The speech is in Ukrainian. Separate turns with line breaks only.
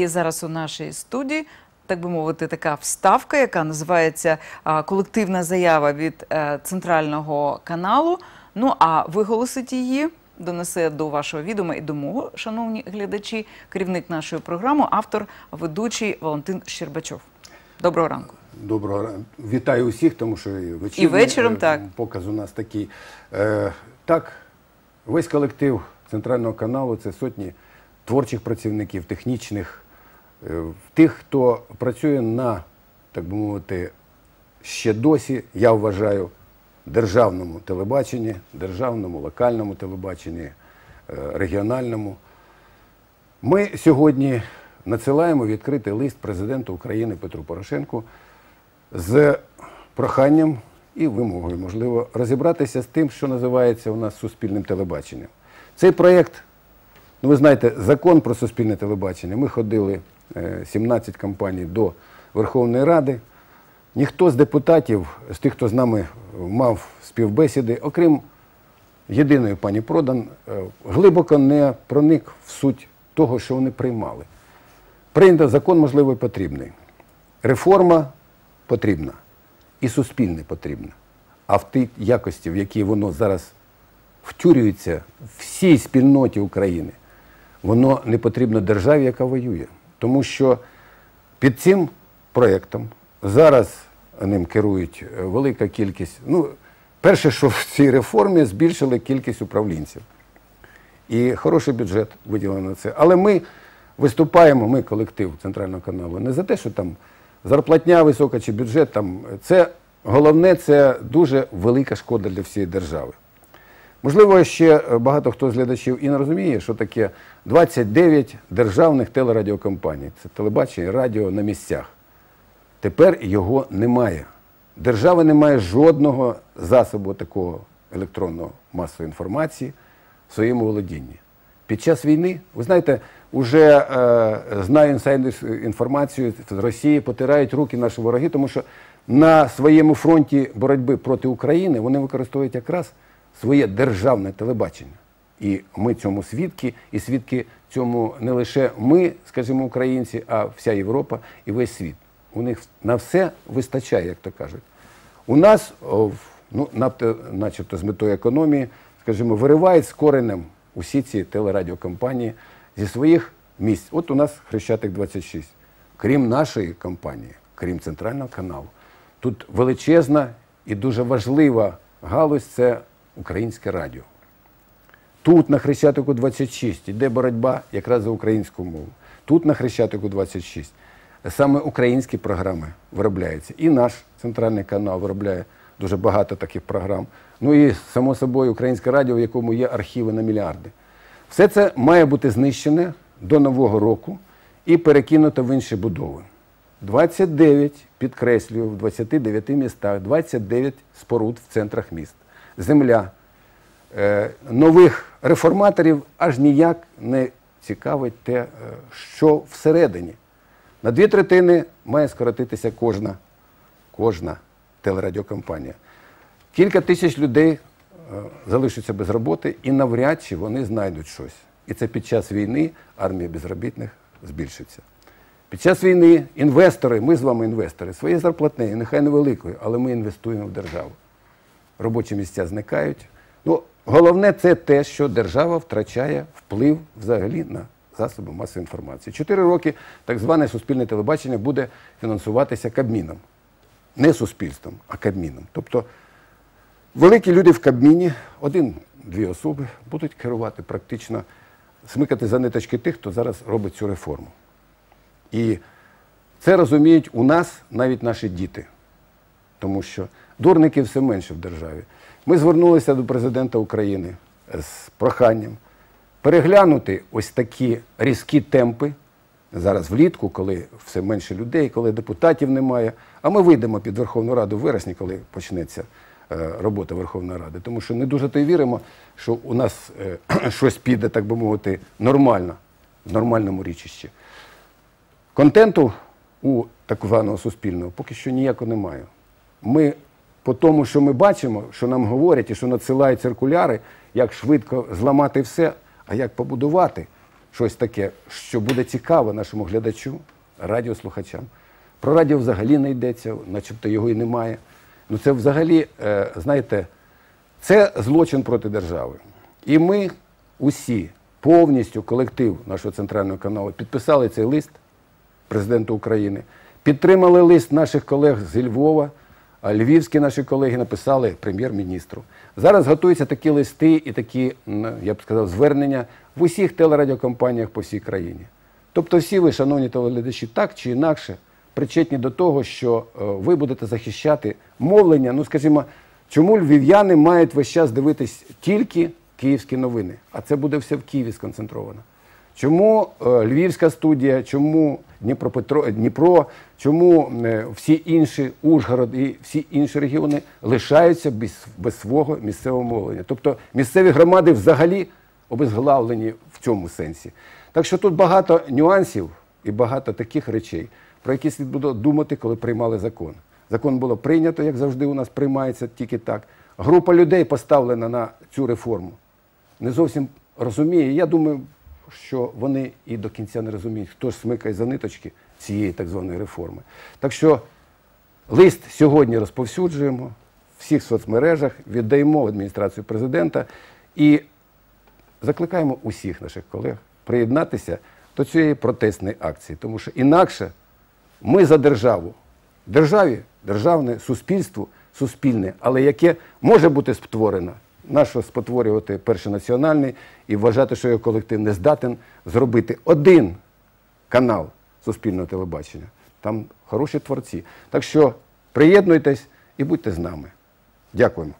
І зараз у нашій студії, так би мовити, така вставка, яка називається колективна заява від е, центрального каналу. Ну а виголосить її. Донесе до вашого відома і до мого, шановні глядачі, керівник нашої програми, автор, ведучий Валентин Щербачов. Доброго ранку.
Доброго ранку. Вітаю усіх, тому що і вечірній,
І вечором,
е,
так.
показ у нас такий. Е, так, весь колектив центрального каналу це сотні творчих працівників, технічних, тих, хто працює на, так би мовити, ще досі, я вважаю, державному телебаченні, державному, локальному телебаченні, е, регіональному. Ми сьогодні надсилаємо відкритий лист президенту України Петру Порошенку з проханням і вимогою, можливо, розібратися з тим, що називається у нас суспільним телебаченням. Цей проєкт, ну ви знаєте, закон про суспільне телебачення. Ми ходили е, 17 компаній до Верховної Ради. Ніхто з депутатів, з тих, хто з нами мав співбесіди, окрім єдиної пані Продан, е, глибоко не проник в суть того, що вони приймали. Прийнято закон, можливо, потрібний. Реформа потрібна і суспільне потрібна. А в тій якості, в якій воно зараз втюрюється всій спільноті України, воно не потрібно державі, яка воює. Тому що під цим проєктом зараз ним керують е, велика кількість. Ну, перше, що в цій реформі збільшили кількість управлінців. І хороший бюджет виділено на це. Але ми виступаємо, ми колектив центрального каналу, не за те, що там зарплатня висока чи бюджет. Там, це головне, це дуже велика шкода для всієї держави. Можливо, ще багато хто з глядачів і не розуміє, що таке 29 державних телерадіокомпаній. Це телебачення радіо на місцях. Тепер його немає. Держава не має жодного засобу такого електронного масової інформації в своєму володінні. Під час війни, ви знаєте, вже е, знаю інформацію з Росії, потирають руки наші вороги, тому що на своєму фронті боротьби проти України вони використовують якраз своє державне телебачення. І ми цьому свідки, і свідки цьому не лише ми, скажімо, українці, а вся Європа і весь світ. У них на все вистачає, як то кажуть. У нас, ну, начебто з метою економії, скажімо, виривають з коренем усі ці телерадіокомпанії зі своїх місць. От у нас Хрещатик 26. Крім нашої компанії, крім центрального каналу, тут величезна і дуже важлива галузь це українське радіо. Тут на Хрещатику 26 йде боротьба якраз за українську мову. Тут на Хрещатику 26 саме українські програми виробляються. І наш центральний канал виробляє дуже багато таких програм. Ну і, само собою, українське радіо, в якому є архіви на мільярди. Все це має бути знищене до Нового року і перекинуто в інші будови. 29, підкреслюю, в 29 містах, 29 споруд в центрах міст. Земля, Е, нових реформаторів аж ніяк не цікавить те, е, що всередині. На дві третини має скоротитися кожна, кожна телерадіокомпанія. Кілька тисяч людей е, залишаться без роботи і навряд чи вони знайдуть щось. І це під час війни армія безробітних збільшиться. Під час війни інвестори, ми з вами інвестори, своєю зарплатнею, нехай невеликою, але ми інвестуємо в державу робочі місця зникають. Ну, головне це те, що держава втрачає вплив взагалі на засоби масової інформації. Чотири роки так зване суспільне телебачення буде фінансуватися Кабміном. Не суспільством, а Кабміном. Тобто великі люди в Кабміні, один-дві особи, будуть керувати практично, смикати за ниточки тих, хто зараз робить цю реформу. І це розуміють у нас навіть наші діти тому що дурників все менше в державі. Ми звернулися до президента України з проханням переглянути ось такі різкі темпи зараз влітку, коли все менше людей, коли депутатів немає. А ми вийдемо під Верховну Раду в вересні, коли почнеться е, робота Верховної Ради. Тому що не дуже то й віримо, що у нас е, щось піде, так би мовити, нормально, в нормальному річищі. Контенту у так званого суспільного поки що ніякого немає. Ми по тому, що ми бачимо, що нам говорять і що надсилають циркуляри, як швидко зламати все, а як побудувати щось таке, що буде цікаво нашому глядачу, радіослухачам. Про радіо взагалі не йдеться, начебто його і немає. Ну це взагалі, е, знаєте, це злочин проти держави. І ми усі, повністю колектив нашого центрального каналу, підписали цей лист президенту України, підтримали лист наших колег зі Львова, львівські наші колеги написали прем'єр-міністру. Зараз готуються такі листи і такі, я б сказав, звернення в усіх телерадіокомпаніях по всій країні. Тобто всі ви, шановні телеглядачі, так чи інакше причетні до того, що е, ви будете захищати мовлення. Ну, скажімо, чому львів'яни мають весь час дивитись тільки київські новини, а це буде все в Києві сконцентровано. Чому е, Львівська студія, чому Дніпропетро, Дніпро, чому е, всі інші Ужгород і всі інші регіони лишаються без, без свого місцевого мовлення? Тобто місцеві громади взагалі обезглавлені в цьому сенсі. Так що тут багато нюансів і багато таких речей, про які слід було думати, коли приймали закон. Закон було прийнято, як завжди у нас приймається тільки так. Група людей поставлена на цю реформу не зовсім розуміє. Я думаю, що вони і до кінця не розуміють, хто ж смикає за ниточки цієї так званої реформи. Так що лист сьогодні розповсюджуємо в всіх соцмережах, віддаємо в адміністрацію президента і закликаємо усіх наших колег приєднатися до цієї протестної акції, тому що інакше ми за державу. Державі, державне, суспільству, суспільне, але яке може бути спотворено. Нащо спотворювати перший національний і вважати, що його колектив не здатен зробити один канал суспільного телебачення. Там хороші творці. Так що приєднуйтесь і будьте з нами. Дякуємо.